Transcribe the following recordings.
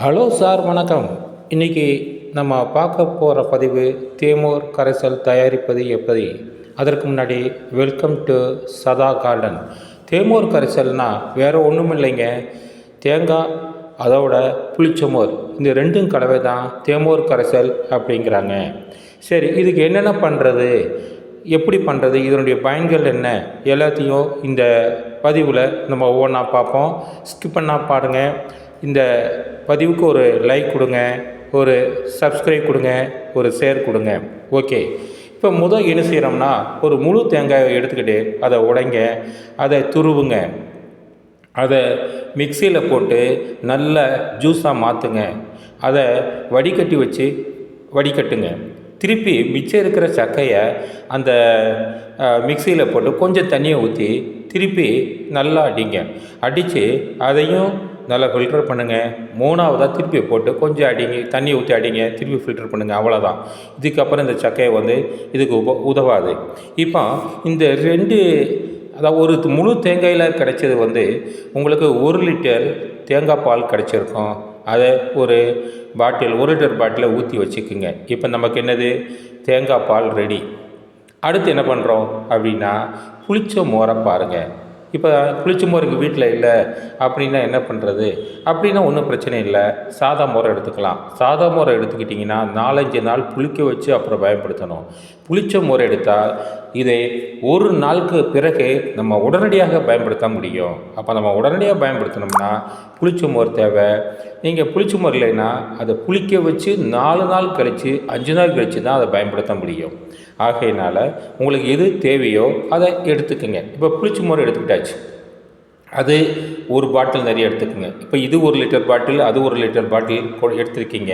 Hello sir வணக்கம். இன்றைக்கி நம்ம பார்க்க போகிற பதிவு தேமூர் கரைசல் தயாரிப்பது எப்படி? அதற்கு முன்னாடி வெல்கம் டு சதா கார்டன் தேமூர் கரைசல்னால் வேறு ஒன்றும் இல்லைங்க. தேங்காய் அதோட புளிச்சமோர். இந்த ரெண்டும் கலவை தான் தேமூர் கரைசல் அப்படிங்கிறாங்க. சரி இதுக்கு என்னென்ன பண்ணுறது எப்படி பண்ணுறது இதனுடைய பயன்கள் என்ன? எல்லாத்தையும் இந்த பதிவில் நம்ம ஒவ்வொன்றா பார்ப்போம். ஸ்கிப் பண்ணால் பாருங்கள் இந்த பதிவுக்கு ஒரு லைக் கொடுங்க ஒரு சப்ஸ்கிரைப் கொடுங்க ஒரு ஷேர் கொடுங்க. ஓகே இப்போ முதல் என்ன செய்கிறோம்னா ஒரு முழு தேங்காயை எடுத்துக்கிட்டு அதை உடைங்க அதை துருவுங்க. அதை மிக்சியில் போட்டு நல்ல ஜூஸாக மாற்றுங்க அதை வடிகட்டி வச்சு வடிகட்டுங்க. திருப்பி மிச்சம் இருக்கிற சக்கையை அந்த மிக்சியில் போட்டு கொஞ்சம் தண்ணியை ஊற்றி திருப்பி நல்லா அடிங்க. அடித்து அதையும் நல்லா ஃபில்டர் பண்ணுங்கள் மூணாவதாக திருப்பி போட்டு கொஞ்சம் அடிங்க தண்ணி ஊற்றி அடிங்க திருப்பி ஃபில்டர் பண்ணுங்கள் அவ்வளோதான் இதுக்கப்புறம் இந்த சக்கையை வந்து இதுக்கு உப உதவாது. இப்போ இந்த ரெண்டு அதாவது ஒரு முழு தேங்காயில் கிடைச்சது வந்து உங்களுக்கு ஒரு லிட்டர் தேங்காய் பால் கிடச்சிருக்கும். அதை ஒரு பாட்டில் ஒரு லிட்டர் பாட்டிலை ஊற்றி வச்சுக்குங்க. இப்போ நமக்கு என்னது? தேங்காய் பால் ரெடி அடுத்து என்ன பண்ணுறோம் அப்படின்னா புளிச்ச மோரை பாருங்கள் இப்போ புளிச்ச மோருக்கு வீட்டில் இல்லை அப்படின்னா என்ன பண்ணுறது அப்படின்னா ஒன்றும் பிரச்சனை இல்லை. சாதா மோரை எடுத்துக்கலாம். சாதா மோரை எடுத்துக்கிட்டிங்கன்னா நாலஞ்சு நாள் புளிக்க வச்சு அப்புறம் பயன்படுத்தணும். புளிச்ச மோரை எடுத்தால் இதை ஒரு நாளுக்கு பிறகு நம்ம உடனடியாக பயன்படுத்த முடியும். அப்போ நம்ம உடனடியாக பயன்படுத்தினோம்னா புளிச்ச மோர் தேவை. நீங்கள் புளிச்ச மோர் இல்லைன்னா அதை புளிக்க வச்சு நாலு நாள் கழித்து அஞ்சு நாள் கழித்து தான் அதை பயன்படுத்த முடியும். ஆகையினால் உங்களுக்கு எது தேவையோ அதை எடுத்துக்கோங்க. இப்போ புளிச்ச மோர் எடுத்துக்கிட்டாச்சு. அது ஒரு பாட்டில் நிறைய எடுத்துக்கோங்க. இப்போ இது ஒரு லிட்டர் பாட்டில் அது ஒரு லிட்டர் பாட்டில் எடுத்திருக்கீங்க.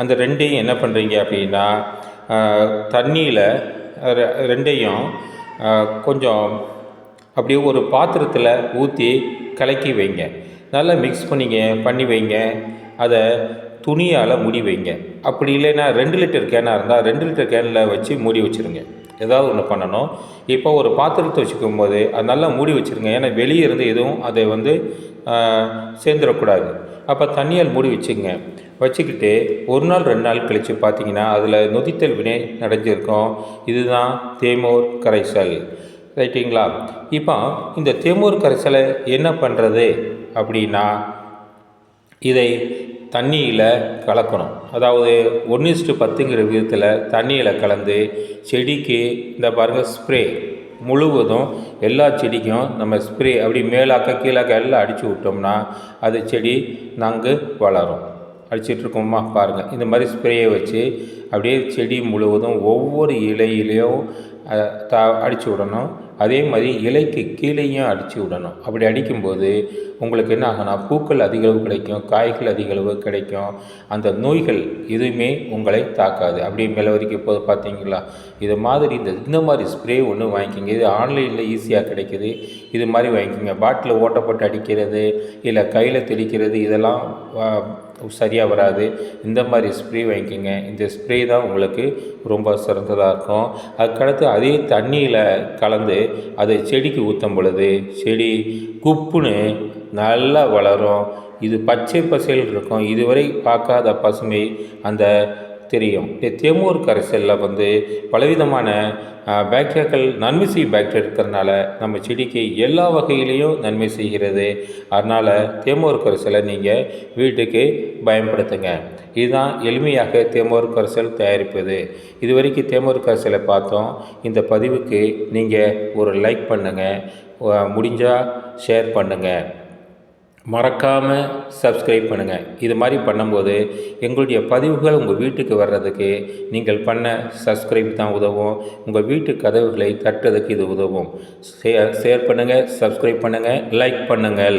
அந்த ரெண்டையும் என்ன பண்ணுறீங்க அப்படின்னா தண்ணியில் ரெண்டையும் கொஞ்சம் அப்படியே ஒரு பாத்திரத்தில் ஊற்றி கலக்கி வைங்க. நல்லா மிக்ஸ் பண்ணிங்க பண்ணி வைங்க. அதை துணியால் மூடி வைங்க. அப்படி இல்லைன்னா ரெண்டு லிட்டர் கேனாக இருந்தால் ரெண்டு லிட்டர் கேனில் வச்சு மூடி வச்சுருங்க. ஏதாவது ஒன்று பண்ணணும். இப்போ ஒரு பாத்திரத்தை வச்சுக்கும் போது அது நல்லா மூடி வச்சுருங்க. ஏன்னா வெளியே இருந்து எதுவும் அதை வந்து சேர்ந்துடக்கூடாது. அப்போ தண்ணியால் மூடி வச்சுங்க. வச்சுக்கிட்டு ஒரு நாள் ரெண்டு நாள் கழித்து பார்த்தீங்கன்னா அதில் நொதித்தல் வினை நடந்திருக்கும். இதுதான் தேமோர் கரைசல். ரைட்டிங்களா? இப்போ இந்த தேமூர் கரைசலை என்ன பண்ணுறது அப்படின்னா இதை தண்ணியில் கலக்கணும். அதாவது ஒன்று இஸ்ட்டு பத்துங்கிற விதத்தில் தண்ணியில் கலந்து செடிக்கு இந்த பாருங்கள் ஸ்ப்ரே முழுவதும் எல்லா செடிக்கும் நம்ம ஸ்ப்ரே அப்படி மேலாக்க கீழாக்க எல்லாம் அடித்து விட்டோம்னா அது செடி நன்கு வளரும். அடிச்சிட்ருக்கோமா பாருங்கள் இந்த மாதிரி ஸ்ப்ரேயை வச்சு அப்படியே செடி முழுவதும் ஒவ்வொரு இலையிலையும் த அடித்து விடணும். அதே மாதிரி இலைக்கு கீழேயும் அடித்து விடணும். அப்படி அடிக்கும்போது உங்களுக்கு என்ன ஆகும்னா பூக்கள் அதிகளவு கிடைக்கும் காய்கள் அதிகளவு கிடைக்கும். அந்த நோய்கள் எதுவுமே உங்களை தாக்காது. அப்படியே மேலே வரைக்கும் இப்போது பார்த்தீங்களா? இது மாதிரி இந்த இந்த மாதிரி ஸ்ப்ரே ஒன்று வாங்கிக்கிங்க. இது ஆன்லைனில் ஈஸியாக கிடைக்கிது. இது மாதிரி வாங்கிக்கிங்க. பாட்டில் ஓட்டப்பட்டு அடிக்கிறது இல்லை கையில் தெளிக்கிறது இதெல்லாம் சரியாக வராது. இந்த மாதிரி ஸ்ப்ரே வாங்கிக்கிங்க. இந்த ஸ்ப்ரே தான் உங்களுக்கு ரொம்ப சிறந்ததாக இருக்கும். அதுக்கடுத்து அதே தண்ணியில் கலந்து அதை செடிக்கு ஊற்றும் பொழுது செடி குப்புன்னு நல்லா வளரும். இது பச்சை பசையில் இருக்கும். இதுவரை பார்க்காத பசுமை அந்த தெரியும். இந்த தேமூர் கரைசலில் வந்து பலவிதமான பாக்டீரியாக்கள் நன்மை செய்யும் பாக்டீரியா இருக்கிறதுனால நம்ம செடிக்கு எல்லா வகையிலையும் நன்மை செய்கிறது. அதனால் தேமூர் கரைசலை நீங்கள் வீட்டுக்கு பயன்படுத்துங்க. இதுதான் எளிமையாக தேமூர் கரைசல் தயாரிப்பது. இது வரைக்கும் தேமூர் கரைசலை பார்த்தோம். இந்த பதிவுக்கு நீங்கள் ஒரு லைக் பண்ணுங்கள் முடிஞ்சால் ஷேர் பண்ணுங்கள் மறக்காமல் சப்ஸ்கிரைப் பண்ணுங்கள் இது மாதிரி பண்ணும்போது எங்களுடைய பதிவுகள் உங்கள் வீட்டுக்கு வர்றதுக்கு நீங்கள் பண்ண சப்ஸ்கிரைப் தான் உதவும். உங்கள் வீட்டு கதவுகளை தட்டுறதுக்கு இது உதவும். ஷேர் ஷேர் பண்ணுங்கள் சப்ஸ்கிரைப் பண்ணுங்கள் லைக் பண்ணுங்கள்.